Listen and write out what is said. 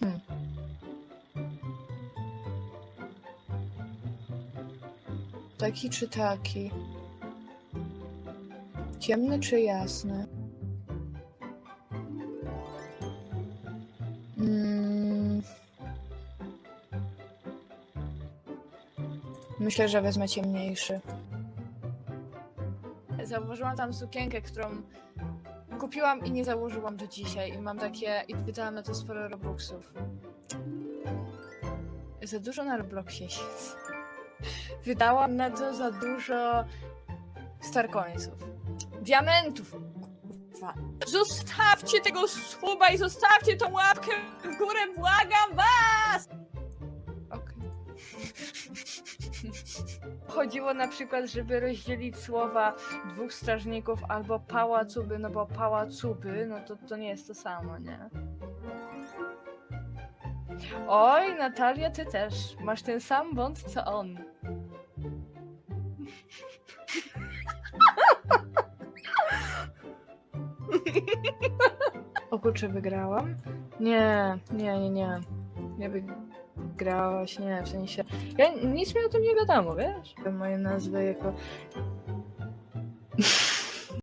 Hmm. Taki czy taki? Ciemny czy jasny? Mm. Myślę, że wezmę ciemniejszy. Zauważyłam tam sukienkę, którą kupiłam i nie założyłam do dzisiaj. I mam takie. I wydałam na to sporo robuxów. Za dużo na Robloxie siedzę. Wydałam na to za dużo starcoinsów. Diamentów! Kurwa. Zostawcie tego suba i zostawcie tą łapkę w górę, błagam was! Okej. Chodziło na przykład, żeby rozdzielić słowa dwóch strażników albo pałacuby, no bo pałacuby, no to to nie jest to samo, nie? Oj, Natalia, ty też. Masz ten sam błąd, co on. O kurczę, wygrałam? Nie, nie, nie, nie. Nie wygrałaś, nie, w sensie... Ja nic mi o tym nie wiadomo, wiesz? Moje nazwy jako...